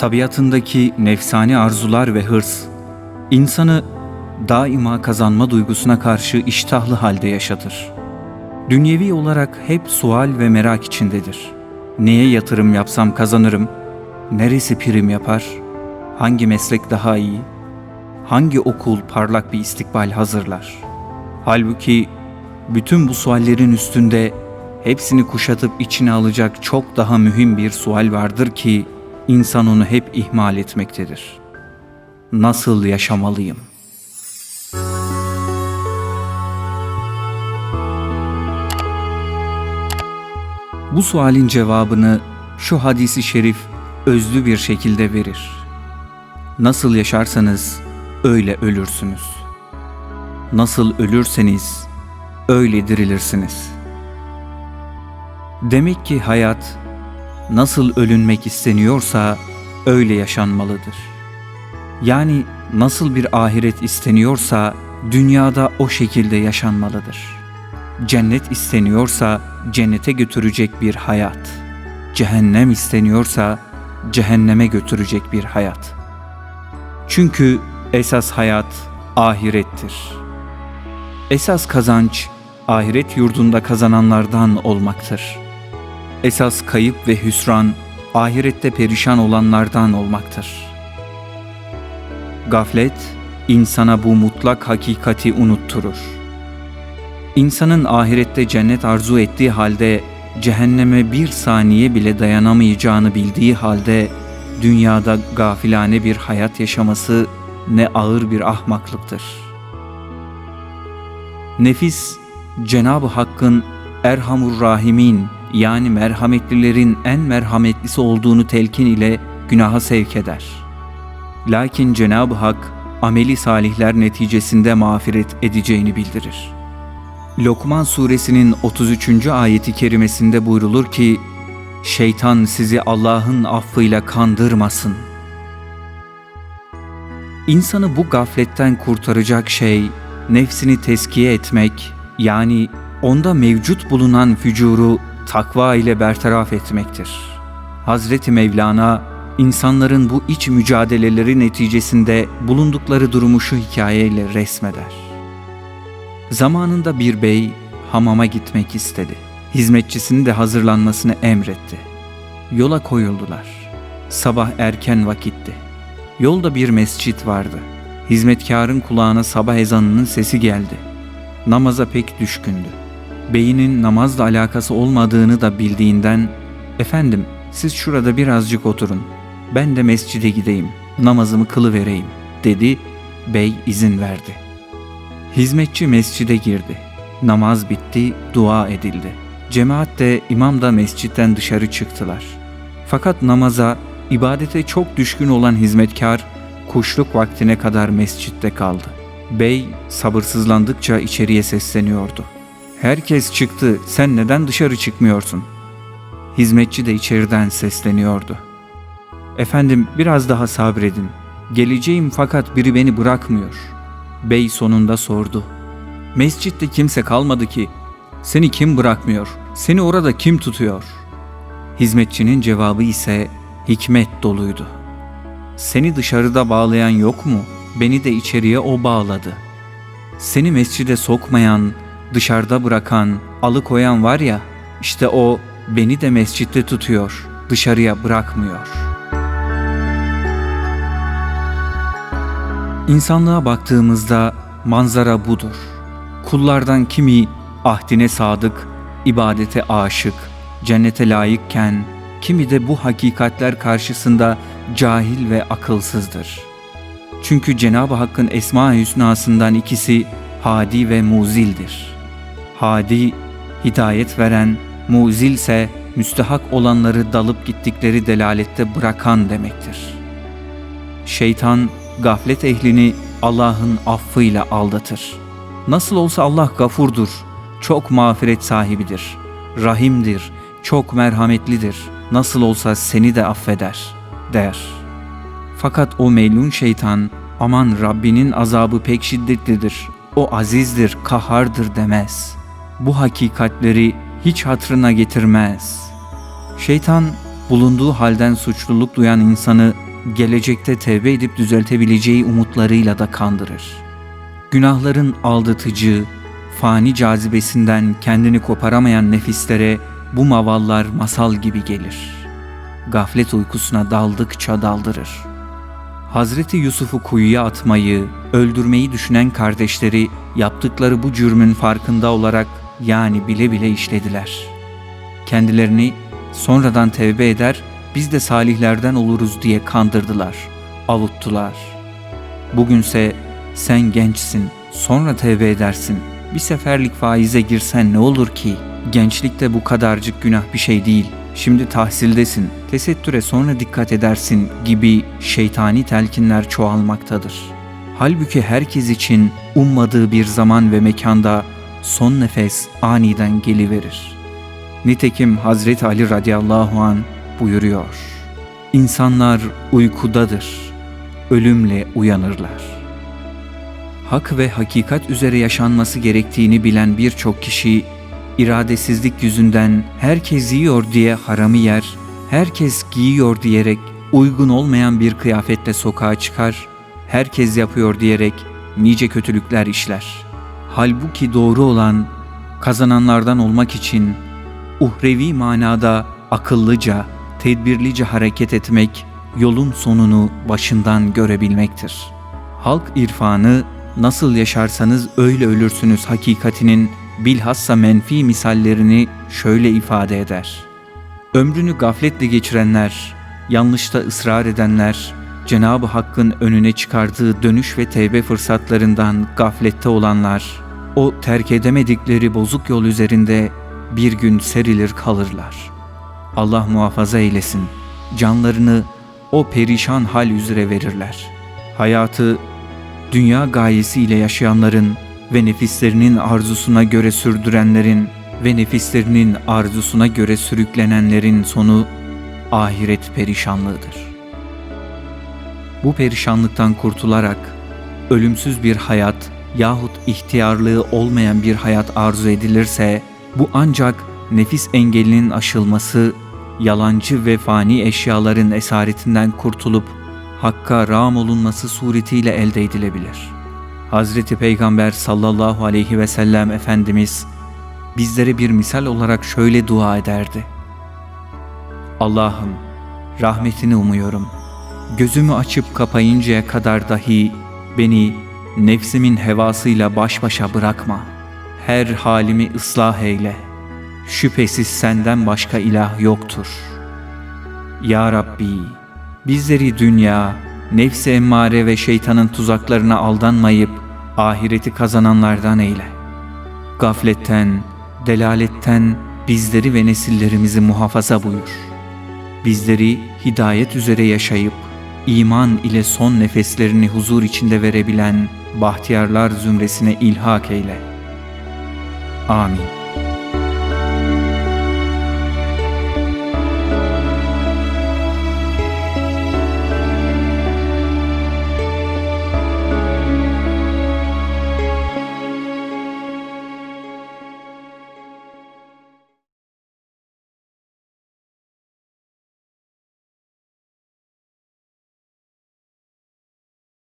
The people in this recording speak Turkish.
Tabiatındaki nefsani arzular ve hırs, insanı daima kazanma duygusuna karşı iştahlı halde yaşatır. Dünyevi olarak hep sual ve merak içindedir. Neye yatırım yapsam kazanırım? Neresi prim yapar? Hangi meslek daha iyi? Hangi okul parlak bir istikbal hazırlar? Halbuki bütün bu suallerin üstünde hepsini kuşatıp içine alacak çok daha mühim bir sual vardır ki insan onu hep ihmal etmektedir. Nasıl yaşamalıyım? Bu sualin cevabını şu hadisi şerif özlü bir şekilde verir. Nasıl yaşarsanız öyle ölürsünüz. Nasıl ölürseniz öyle dirilirsiniz. Demek ki hayat nasıl ölünmek isteniyorsa öyle yaşanmalıdır. Yani nasıl bir ahiret isteniyorsa dünyada o şekilde yaşanmalıdır. Cennet isteniyorsa cennete götürecek bir hayat. Cehennem isteniyorsa cehenneme götürecek bir hayat. Çünkü esas hayat ahirettir. Esas kazanç ahiret yurdunda kazananlardan olmaktır. Esas kayıp ve hüsran ahirette perişan olanlardan olmaktır. Gaflet insana bu mutlak hakikati unutturur. İnsanın ahirette cennet arzu ettiği halde cehenneme bir saniye bile dayanamayacağını bildiği halde dünyada gafilane bir hayat yaşaması ne ağır bir ahmaklıktır. Nefis, Cenab-ı Hakk'ın Erhamur Rahimin yani merhametlilerin en merhametlisi olduğunu telkin ile günaha sevk eder. Lakin Cenab-ı Hak ameli salihler neticesinde mağfiret edeceğini bildirir. Lokman suresinin 33. ayeti kerimesinde buyrulur ki, Şeytan sizi Allah'ın affıyla kandırmasın. İnsanı bu gafletten kurtaracak şey, nefsini teskiye etmek, yani onda mevcut bulunan fücuru takva ile bertaraf etmektir. Hazreti Mevlana, insanların bu iç mücadeleleri neticesinde bulundukları durumu şu hikayeyle resmeder. Zamanında bir bey hamama gitmek istedi. Hizmetçisinin de hazırlanmasını emretti. Yola koyuldular. Sabah erken vakitti. Yolda bir mescit vardı. Hizmetkarın kulağına sabah ezanının sesi geldi. Namaza pek düşkündü. Beyinin namazla alakası olmadığını da bildiğinden, ''Efendim, siz şurada birazcık oturun. Ben de mescide gideyim, namazımı kılıvereyim.'' dedi. Bey izin verdi. Hizmetçi mescide girdi. Namaz bitti, dua edildi. Cemaat de imam da mescitten dışarı çıktılar. Fakat namaza, ibadete çok düşkün olan hizmetkar, kuşluk vaktine kadar mescitte kaldı. Bey sabırsızlandıkça içeriye sesleniyordu. Herkes çıktı, sen neden dışarı çıkmıyorsun? Hizmetçi de içeriden sesleniyordu. Efendim biraz daha sabredin. Geleceğim fakat biri beni bırakmıyor. Bey sonunda sordu. Mescitte kimse kalmadı ki. Seni kim bırakmıyor? Seni orada kim tutuyor? Hizmetçinin cevabı ise hikmet doluydu. Seni dışarıda bağlayan yok mu? Beni de içeriye o bağladı. Seni mescide sokmayan, dışarıda bırakan, alıkoyan var ya, işte o beni de mescitte tutuyor, dışarıya bırakmıyor. İnsanlığa baktığımızda manzara budur. Kullardan kimi ahdine sadık, ibadete aşık, cennete layıkken, kimi de bu hakikatler karşısında cahil ve akılsızdır. Çünkü Cenab-ı Hakk'ın Esma-i Hüsna'sından ikisi Hadi ve Muzil'dir. Hadi, hidayet veren, Muzil ise müstehak olanları dalıp gittikleri delalette bırakan demektir. Şeytan, gaflet ehlini Allah'ın affıyla aldatır. Nasıl olsa Allah gafurdur, çok mağfiret sahibidir, rahimdir, çok merhametlidir, nasıl olsa seni de affeder, der. Fakat o melun şeytan, aman Rabbinin azabı pek şiddetlidir, o azizdir, kahardır demez. Bu hakikatleri hiç hatırına getirmez. Şeytan, bulunduğu halden suçluluk duyan insanı gelecekte tevbe edip düzeltebileceği umutlarıyla da kandırır. Günahların aldatıcı, fani cazibesinden kendini koparamayan nefislere bu mavallar masal gibi gelir. Gaflet uykusuna daldıkça daldırır. Hazreti Yusuf'u kuyuya atmayı, öldürmeyi düşünen kardeşleri yaptıkları bu cürmün farkında olarak yani bile bile işlediler. Kendilerini sonradan tevbe eder, biz de salihlerden oluruz diye kandırdılar, avuttular. Bugünse sen gençsin, sonra tevbe edersin. Bir seferlik faize girsen ne olur ki? Gençlikte bu kadarcık günah bir şey değil. Şimdi tahsildesin, tesettüre sonra dikkat edersin gibi şeytani telkinler çoğalmaktadır. Halbuki herkes için ummadığı bir zaman ve mekanda son nefes aniden geliverir. Nitekim Hazreti Ali radıyallahu an buyuruyor. İnsanlar uykudadır, ölümle uyanırlar. Hak ve hakikat üzere yaşanması gerektiğini bilen birçok kişi iradesizlik yüzünden herkes yiyor diye haramı yer, herkes giyiyor diyerek uygun olmayan bir kıyafetle sokağa çıkar, herkes yapıyor diyerek nice kötülükler işler. Halbuki doğru olan kazananlardan olmak için uhrevi manada akıllıca, tedbirlice hareket etmek, yolun sonunu başından görebilmektir. Halk irfanı nasıl yaşarsanız öyle ölürsünüz hakikatinin bilhassa menfi misallerini şöyle ifade eder. Ömrünü gafletle geçirenler, yanlışta ısrar edenler, Cenab-ı Hakk'ın önüne çıkardığı dönüş ve tevbe fırsatlarından gaflette olanlar, o terk edemedikleri bozuk yol üzerinde bir gün serilir kalırlar. Allah muhafaza eylesin. Canlarını o perişan hal üzere verirler. Hayatı dünya gayesiyle yaşayanların ve nefislerinin arzusuna göre sürdürenlerin ve nefislerinin arzusuna göre sürüklenenlerin sonu ahiret perişanlığıdır. Bu perişanlıktan kurtularak ölümsüz bir hayat yahut ihtiyarlığı olmayan bir hayat arzu edilirse bu ancak nefis engelinin aşılması, yalancı ve fani eşyaların esaretinden kurtulup Hakk'a ram olunması suretiyle elde edilebilir. Hazreti Peygamber sallallahu aleyhi ve sellem Efendimiz bizlere bir misal olarak şöyle dua ederdi. Allah'ım rahmetini umuyorum. Gözümü açıp kapayıncaya kadar dahi beni nefsimin hevasıyla baş başa bırakma. Her halimi ıslah eyle. Şüphesiz senden başka ilah yoktur. Ya Rabbi, bizleri dünya, nefsi emmare ve şeytanın tuzaklarına aldanmayıp ahireti kazananlardan eyle. Gafletten, delaletten bizleri ve nesillerimizi muhafaza buyur. Bizleri hidayet üzere yaşayıp iman ile son nefeslerini huzur içinde verebilen bahtiyarlar zümresine ilhak eyle. Amin.